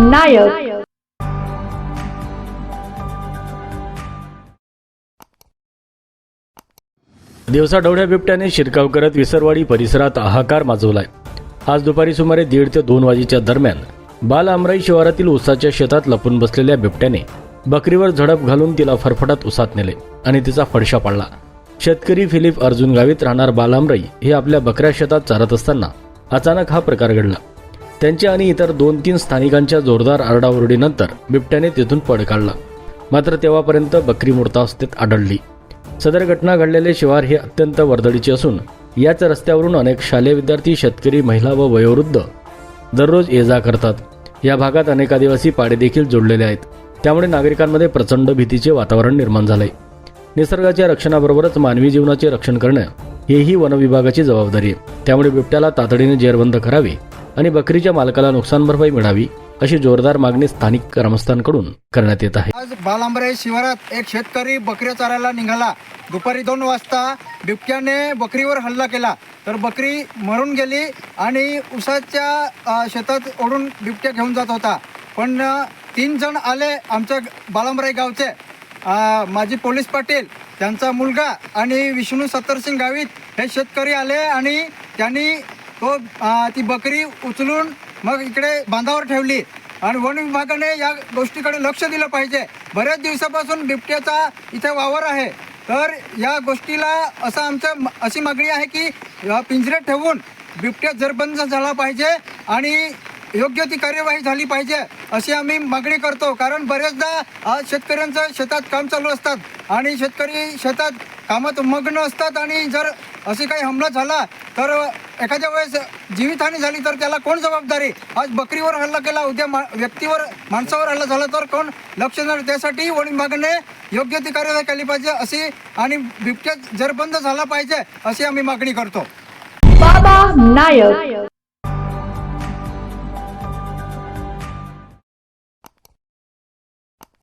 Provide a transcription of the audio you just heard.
नायक. दिवसाढवळ्या बिबट्याने शिरकाव करत विसरवाडी परिसरात हाहाकार माजवलाय. आज दुपारी सुमारे दीड ते दोन वाजेच्या दरम्यान बाल आमराई शिवारातील उसाच्या शेतात लपून बसलेल्या बिबट्याने बकरीवर झडप घालून तिला फरफटात उसात नेले आणि तिचा फडशा पाडला. शेतकरी फिलिप अर्जुन गावीत राहणार बाल आमराई हे आपल्या बकऱ्या शेतात चारत असताना अचानक हा प्रकार घडला. त्यांच्या आणि इतर दोन तीन स्थानिकांच्या जोरदार आरडाओरडीनंतर बिबट्याने तिथून पळ काढला. मात्र तेव्हापर्यंत बकरी मूर्तावस्थेत आढळली. सदर घटना घडलेले शिवार हे अत्यंत वर्दळीचे असून याच रस्त्यावरून अनेक शालेय विद्यार्थी शेतकरी महिला व वयोवृद्ध दररोज ये जा करतात. या भागात अनेक आदिवासी पाडे देखील जोडलेले आहेत. त्यामुळे नागरिकांमध्ये प्रचंड भीतीचे वातावरण निर्माण झाले. निसर्गाच्या रक्षणाबरोबरच मानवी जीवनाचे रक्षण करणं हेही वनविभागाची जबाबदारी आहे. त्यामुळे बिबट्याला तातडीने जेरबंद करावे आणि बकरीच्या मालकाला नुकसान भरपाई मिळावी अशी जोरदार मागणी स्थानिक ग्रामस्थांकडून करण्यात येत आहे. आज बालांबरे शिवारात एक शेतकरी बकऱ्या चारायला निघाला. दुपारी दोन वाजता बिबट्याने बकरीवर हल्ला केला. तर बकरी मरून गेली आणि उसाच्या शेतात ओढून बिबट्या घेऊन जात होता. पण तीन जण आले आमच्या बालांबराई गावचे. माजी पोलीस पाटील त्यांचा मुलगा आणि विष्णू सत्तरसिंग गावित हे शेतकरी आले आणि त्यांनी हो, तो ती बकरी उचलून मग इकडे बांधावर ठेवली. आणि वन विभागाने या गोष्टीकडे लक्ष दिलं पाहिजे. बऱ्याच दिवसापासून बिबट्याचा इथे वावर आहे. तर या गोष्टीला असं आमचं अशी मागणी आहे की पिंजरे ठेवून बिबट्या जरबंद झाला पाहिजे आणि योग्य ती कार्यवाही झाली पाहिजे अशी आम्ही मागणी करतो. कारण बरेचदा आज शेतकऱ्यांचं शेतात काम चालू असतात आणि शेतकरी शेतात कामात मग्न असतात आणि जर असे काही हमला झाला तर एखाद्या वेळेस जीवितहानी झाली तर त्याला कोण जबाबदारी? आज बकरीवर हल्ला केला उद्या मा व्यक्तीवर माणसावर हल्ला झाला तर कोण लक्ष देणार? त्यासाठी वन विभागाने योग्य ती कार्यवाही केली पाहिजे अशी आणि बिबट्या जर बंद झाला पाहिजे अशी आम्ही मागणी करतो. बाबा नायक.